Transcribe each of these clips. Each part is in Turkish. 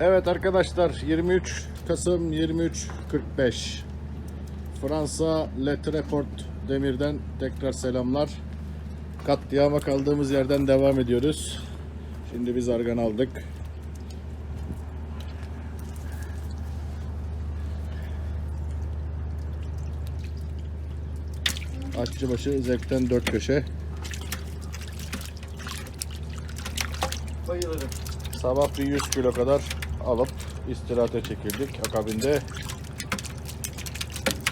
Evet arkadaşlar 23 Kasım 23.45 Fransa Le Treport Demir'den tekrar selamlar. Katliama kaldığımız yerden devam ediyoruz. Şimdi biz argan aldık. Aşçıbaşı zevkten dört köşe. Bayılırım. Sabah bir 100 kilo kadar alıp istirahate çekildik. Akabinde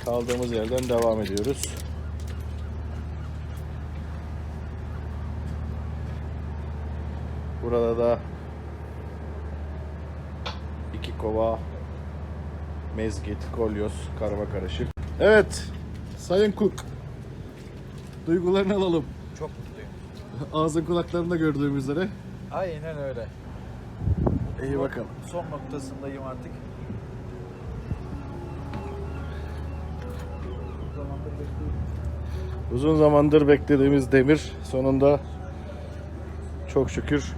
kaldığımız yerden devam ediyoruz. Burada da iki kova mezgit, kolyoz, karma karışık. Evet, Sayın Cook. Duygularını alalım. Çok mutluyum. Ağzın kulaklarında gördüğümüz üzere. Aynen öyle. İyi bakalım. Son noktasındayım artık. Uzun zamandır beklediğimiz demir sonunda çok şükür.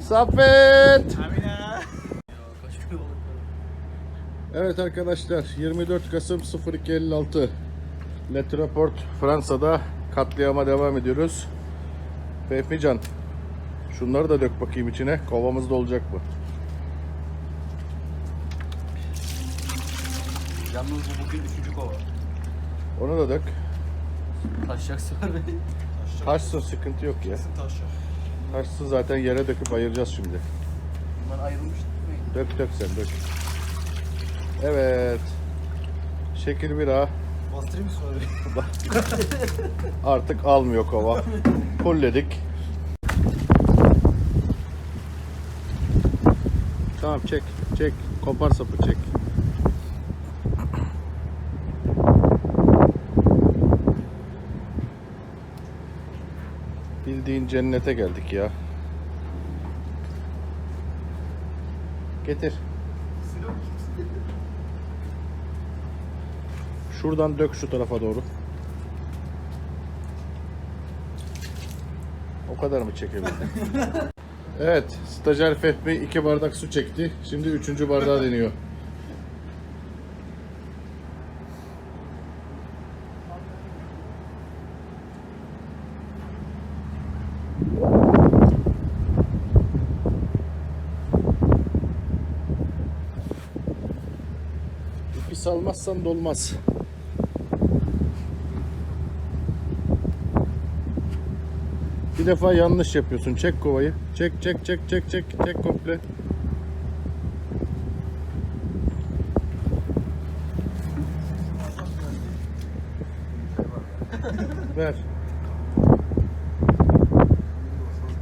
Saffet! Evet arkadaşlar 24 Kasım 0256 Letroport Fransa'da katliama devam ediyoruz. Fehmi Can şunları da dök bakayım içine kovamızda olacak mı? Yalnız bu bugün üçüncü kova. Onu da dök. Taşacak sefer beni. Taşsın sıkıntı yok ya. Taşlar. Taşsın zaten yere döküp ayıracağız şimdi. Bunlar ayrılmış değil mi? Dök dök sen dök. Evet. Şekil bir A. Bastırayım mı sonra? Artık almıyor kova. Fulledik. Tamam çek. Çek. Kopar sapı çek. Bildiğin cennete geldik ya. Getir. Şuradan dök şu tarafa doğru. O kadar mı çekebildin? evet, stajyer Fehmi iki bardak su çekti. Şimdi üçüncü bardağı deniyor. Salmazsan dolmaz. Bir defa yanlış yapıyorsun. Çek kovayı. Çek çek çek çek çek çek komple. Ver.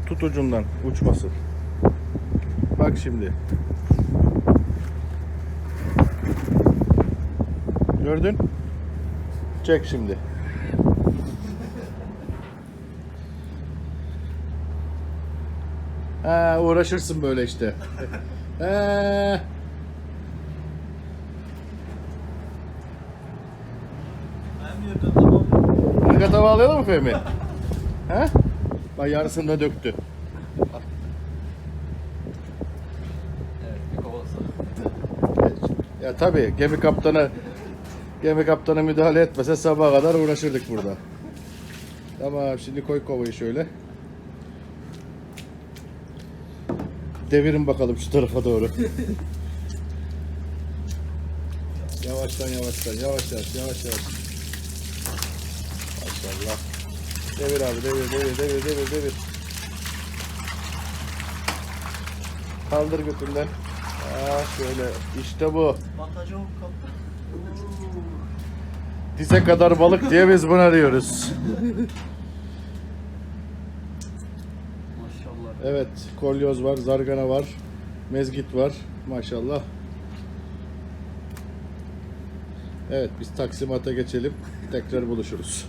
Tut ucundan uçmasın. Bak şimdi. Gördün? Çek şimdi. Ha, uğraşırsın böyle işte. Arka tava alayalım mı Fehmi? He? Bak yarısını da döktü. Evet bir kovası. Ya tabii gemi kaptanı gemi kaptanı müdahale etmese sabaha kadar uğraşırdık burada. Tamam şimdi koy kovayı şöyle. Devirin bakalım şu tarafa doğru. yavaştan yavaştan yavaş yavaş yavaş yavaş. Maşallah. Devir abi devir devir devir devir devir. Kaldır götünden. Ha şöyle işte bu. Oldu kaptan. Dize kadar balık diye biz buna diyoruz. Maşallah. Evet, kolyoz var, zargana var, mezgit var. Maşallah. Evet, biz taksimata geçelim. Tekrar buluşuruz.